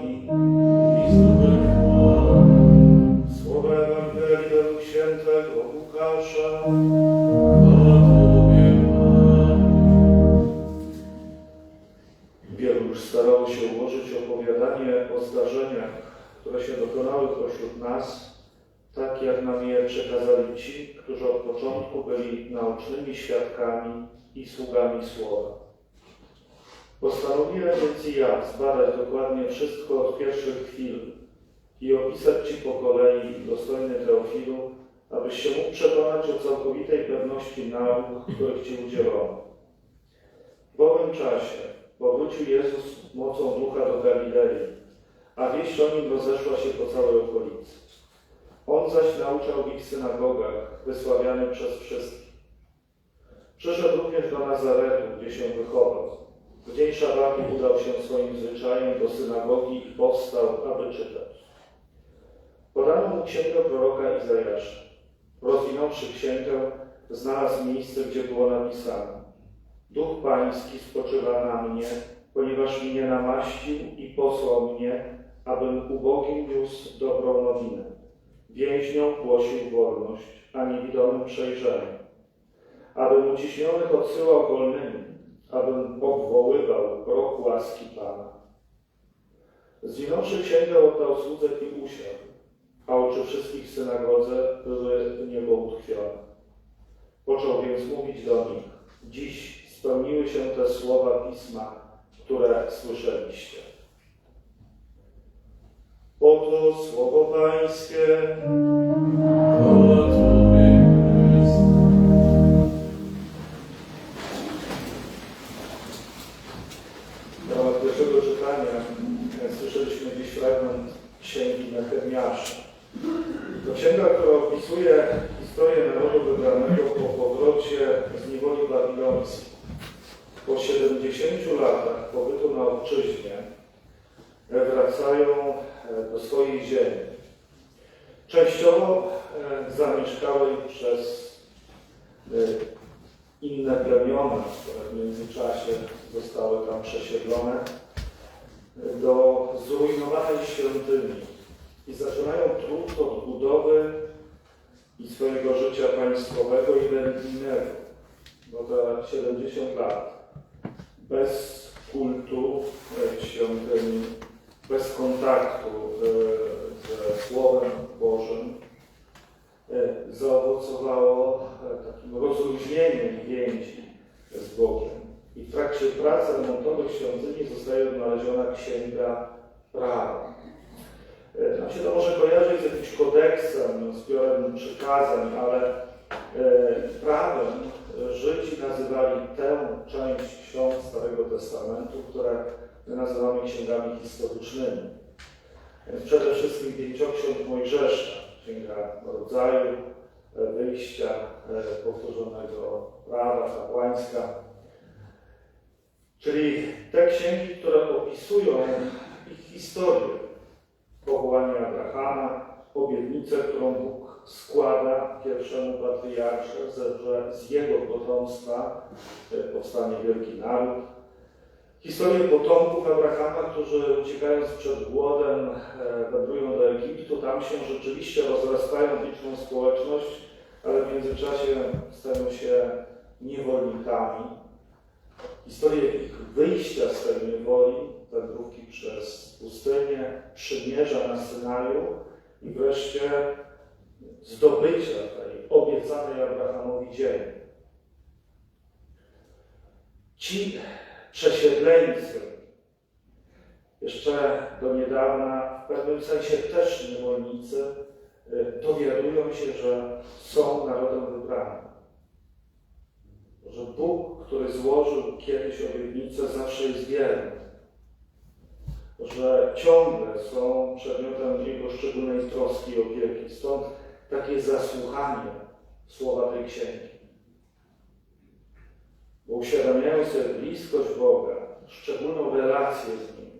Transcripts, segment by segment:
Twoi. Słowa Ewangelii według świętego Łukasza. Wielu już starało się ułożyć opowiadanie o zdarzeniach, które się dokonały pośród nas, tak jak nam je przekazali ci, którzy od początku byli naocznymi świadkami i sługami słowa. Postanowiłem więc ja zbadać dokładnie wszystko od pierwszych chwil i opisać Ci po kolei, dostojny Teofilu, abyś się mógł przekonać o całkowitej pewności nauk, których Ci udzielono. W owym czasie powrócił Jezus mocą ducha do Galilei, a wieść o nim rozeszła się po całej okolicy. On zaś nauczał w ich synagogach, wysławianym przez wszystkich. Przyszedł również do Nazaretu, gdzie się wychował. W dzień szabatu udał się swoim zwyczajem do synagogi i powstał, aby czytać. Podano mu księgę proroka Izajasza. Rozwinąwszy księgę, znalazł miejsce, gdzie było napisane Duch Pański spoczywa na mnie, ponieważ mnie namaścił i posłał mnie, abym ubogim niósł dobrą nowinę. Więźniom głosił wolność, a niewidomym przejrzenie. Abym uciśnionych odsyłał wolnymi, abym obwoływał rok łaski Pana. Zwinąwszy księgę, oddał słudze i usiadł, a oczy wszystkich w synagodze były niebo utkwione. Począł więc mówić do nich, dziś spełniły się te słowa Pisma, które słyszeliście. Oto słowo Pańskie. Ramach pierwszego czytania słyszeliśmy dziś fragment Księgi Nehemiasza. To księga, która opisuje historię narodu wybranego po powrocie z niewoli babilońskiej. Po 70 latach pobytu na obczyźnie wracają e, do swojej ziemi. Częściowo e, zamieszkałej przez e, inne plemiona, które w międzyczasie zostały tam przesiedlone, e, do zrujnowanej świątyni i zaczynają trud odbudowy i swojego życia państwowego i religijnego. No to 70 lat bez kultu e, w świątyni, bez kontaktu e, ze Słowem Bożym e, zaowocowało e, takim rozluźnieniem więzi z Bogiem. I w trakcie prac remontowych świątyni zostaje odnaleziona Księga Prawa. E, Nam się to może kojarzyć z jakimś kodeksem, przykazań, ale e, prawem Żydzi nazywali tę część ksiąg Starego Testamentu, które my nazywamy księgami historycznymi. Więc przede wszystkim pięcioksiąg Mojżesza, Księga Rodzaju, e, Wyjścia, e, powtórzonego prawa, kapłańska. Czyli te księgi, które opisują ich historię, powołanie Abrahama, obietnicę, którą Bóg składa pierwszemu patriarsze, że z jego potomstwa e, powstanie wielki naród. Historię potomków Abrahama, którzy uciekając przed głodem e, wędrują do Egiptu, tam się rzeczywiście rozrastają w liczną społeczność, ale w międzyczasie stają się niewolnikami. Historię ich wyjścia z tej niewoli, wędrówki przez pustynię, przymierza na Synaju i wreszcie zdobycia tej obiecanej Abrahamowi ziemi. Ci przesiedleńcy jeszcze do niedawna w pewnym sensie też niewolnicy dowiadują się, że są narodem wybranym. Że Bóg, który złożył kiedyś obietnicę, zawsze jest wierny. Że ciągle są przedmiotem Jego szczególnej troski i opieki. Stąd takie zasłuchanie słowa tej księgi. Bo uświadamiają sobie bliskość Boga, szczególną relację z Nim,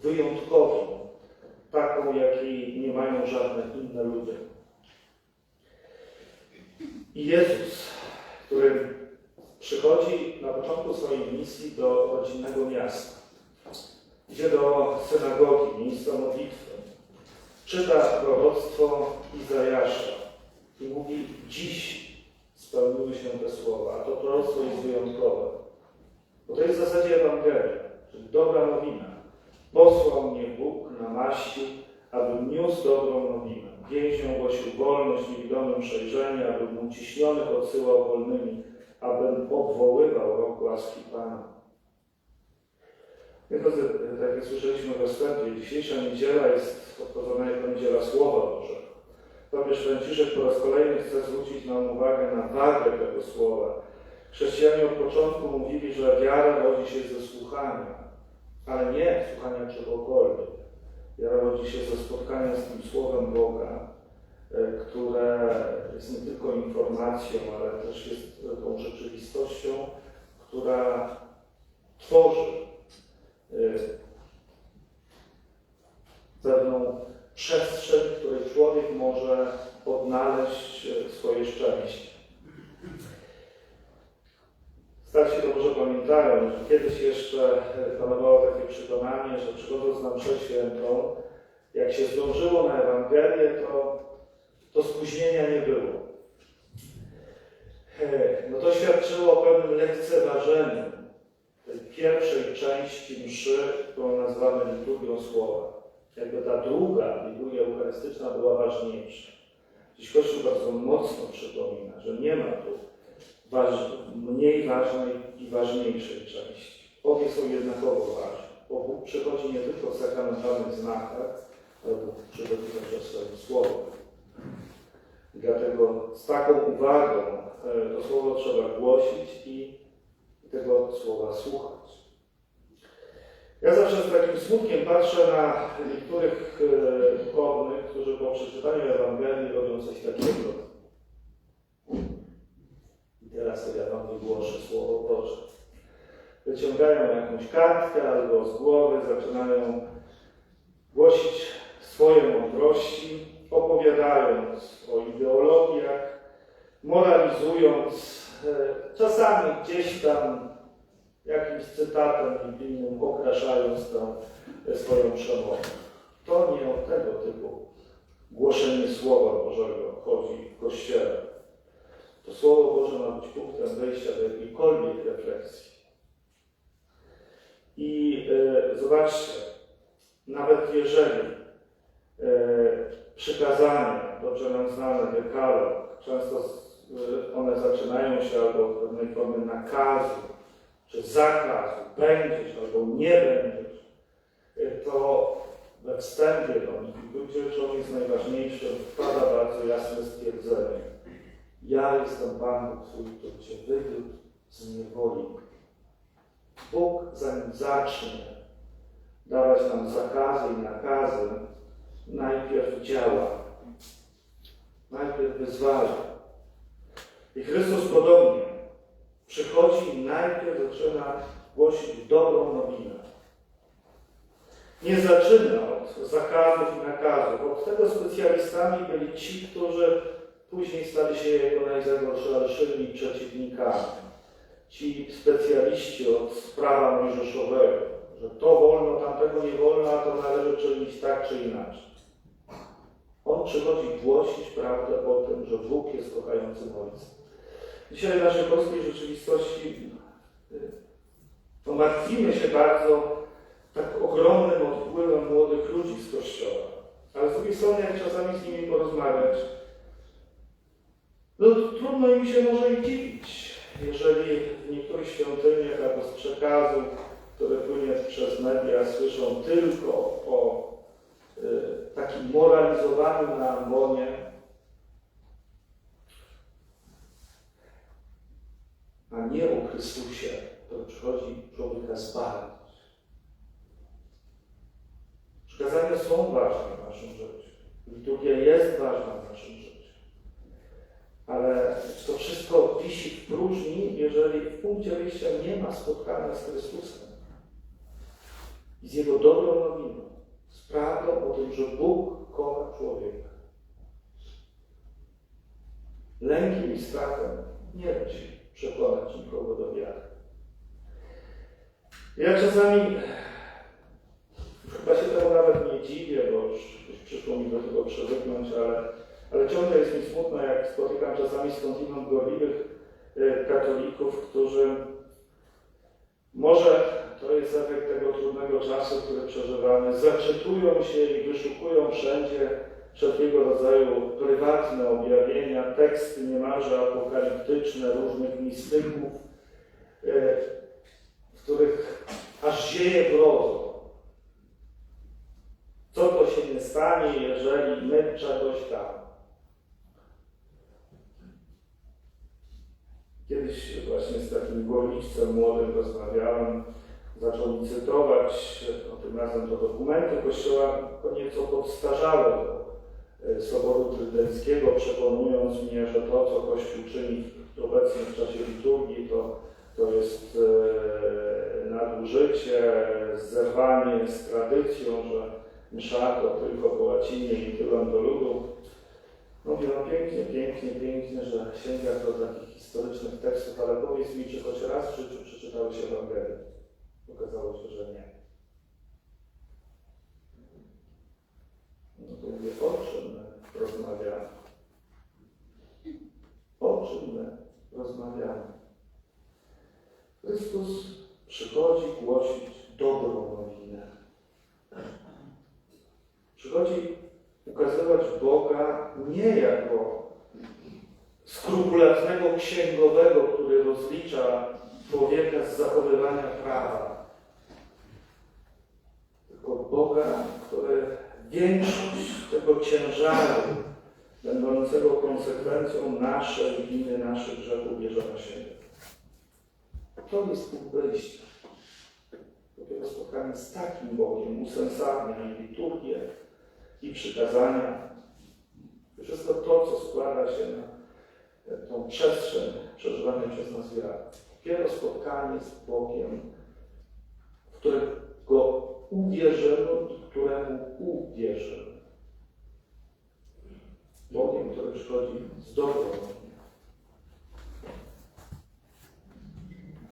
wyjątkową, taką, jakiej nie mają żadne inne ludzie. I Jezus, który przychodzi na początku swojej misji do rodzinnego miasta, idzie do synagogi, miejsca modlitwy, czyta proroctwo Izajasza i mówi, dziś spełniły się te słowa, a to proroctwo jest wyjątkowe. Bo to jest w zasadzie Ewangelia, czyli dobra nowina. Posłał mnie Bóg, namaścił, abym niósł dobrą nowinę. Więźniom głosił wolność, niewidomym przejrzenie, abym uciśnionych odsyłał wolnymi, abym obwoływał rok łaski Tylko, tak jak słyszeliśmy we wstępie, dzisiejsza niedziela jest obchodzona jako niedziela Słowa Bożego. Papież Franciszek po raz kolejny chce zwrócić nam uwagę na wagę tego słowa. Chrześcijanie od początku mówili, że wiara rodzi się ze słuchania, ale nie słuchania czegokolwiek. Wiara rodzi się ze spotkania z tym Słowem Boga, e, które jest nie tylko informacją, ale też jest tą rzeczywistością, która tworzy pewną przestrzeń, w której człowiek może odnaleźć e, swoje szczęście. Starsi może pamiętają, że kiedyś jeszcze e, panowało takie przekonanie, że przychodząc na mszę świętą, jak się zdążyło na Ewangelię, to, to spóźnienia nie było. E, No to świadczyło o pewnym lekceważeniu pierwszej części mszy, którą nazywamy liturgią słowa. Jakby ta druga liturgia eucharystyczna była ważniejsza. Dziś Kościół bardzo mocno przypomina, że nie ma tu waż, mniej ważnej i ważniejszej części. Obie są jednakowo ważne, bo Bóg przychodzi nie tylko w sakramentalnych znakach, ale Bóg przychodzi także w swoim słowie. Dlatego z taką uwagą e, to słowo trzeba głosić i tego słowa słuchać. Ja zawsze z takim smutkiem patrzę na niektórych e, duchownych, którzy po przeczytaniu Ewangelii robią coś takiego. I teraz to ja Wam wygłoszę Słowo Boże. Wyciągają jakąś kartkę albo z głowy zaczynają głosić swoje mądrości, opowiadając o ideologiach, moralizując, czasami gdzieś tam jakimś cytatem biblijnym okraszając tą e, swoją przemowę. To nie o tego typu głoszenie Słowa Bożego chodzi w Kościele. To Słowo Boże ma być punktem wejścia do jakiejkolwiek refleksji. I e, zobaczcie, nawet jeżeli e, przykazania, dobrze nam znane, dekalog, często e, one zaczynają się albo od pewnej formy nakazu, czy zakazu, będziesz albo nie będziesz, e, to we wstępie do gdzie człowiek jest najważniejszy, wpada bardzo jasne stwierdzenie. Ja jestem Pan Twój, który Cię wywiódł z niewoli. Bóg zanim zacznie dawać nam zakazy i nakazy, najpierw działa. Najpierw wyzwala. I Chrystus podobnie przychodzi i najpierw zaczyna głosić dobrą nowinę. Nie zaczyna od zakazów i nakazów. Od tego specjalistami byli ci, którzy później stali się jego najzagorszymi przeciwnikami. Ci specjaliści od prawa mojżeszowego, że to wolno, tamtego nie wolno, a to należy czynić tak czy inaczej. On przychodzi głosić prawdę o tym, że Bóg jest kochającym Ojcem. Dzisiaj w naszej polskiej rzeczywistości no, martwimy się bardzo tak ogromnym odpływem młodych ludzi z Kościoła. Ale z drugiej strony, jak czasami z nimi porozmawiać, no trudno im się może i dziwić, jeżeli w niektórych świątyniach albo z przekazu, który płynie przez media, słyszą tylko o y, takim moralizowaniu na ambonie, a nie o Chrystusie, który przychodzi człowieka zbawić. Przykazania są ważne w naszym życiu. Liturgia jest ważna w naszym życiu. Ale to wszystko wisi w próżni, jeżeli w punkcie wyjścia nie ma spotkania z Chrystusem i z Jego dobrą nowiną, z prawdą o tym, że Bóg kocha człowieka. Lękiem i strachem nie się przekonać nikogo do wiary. Ja czasami nie dziwię, bo już, już przyszło mi do tego przywyknąć, ale, ale ciągle jest mi smutno, jak spotykam czasami skądinąd gorliwych e, katolików, którzy może to jest efekt tego trudnego czasu, który przeżywamy, zaczytują się i wyszukują wszędzie wszelkiego rodzaju prywatne objawienia, teksty niemalże apokaliptyczne różnych mistyków, e, w których aż zieje brodzą. Co to się nie stanie, jeżeli my czegoś tam? Kiedyś właśnie z takim górniczcem młodym rozmawiałem, zaczął mi cytować, no, tym razem to dokumenty Kościoła nieco podstarzałe Soboru Trydenckiego, przekonując mnie, że to, co Kościół czyni obecnie w czasie liturgii, to, to jest e, nadużycie, zerwanie z tradycją, że msza to tylko po łacinie i tyłem do ludu. Mówię, no pięknie, pięknie, pięknie, że sięga do takich historycznych tekstów, ale powiedz mi, czy choć raz w życiu przeczytałeś Ewangelię? Okazało się, że nie. No to mówię, o czym my rozmawiamy? O czym my rozmawiamy? Chrystus przychodzi głosić dobrą nowinę. Przychodzi ukazywać Boga nie jako skrupulatnego księgowego, który rozlicza człowieka z zachowywania prawa, tylko Boga, który większość tego ciężaru, będącego konsekwencją naszej winy, naszych grzechów, bierze na siebie. To jest punkt wyjścia. Dopiero spotkanie z takim Bogiem usensownia i liturgię, i przykazania. Wszystko to, co składa się na tą przestrzeń przeżywanej przez nas wiary. Dopiero spotkanie z Bogiem, w którego uwierzymy i któremu uwierzymy. Bogiem, który przychodzi z dobrą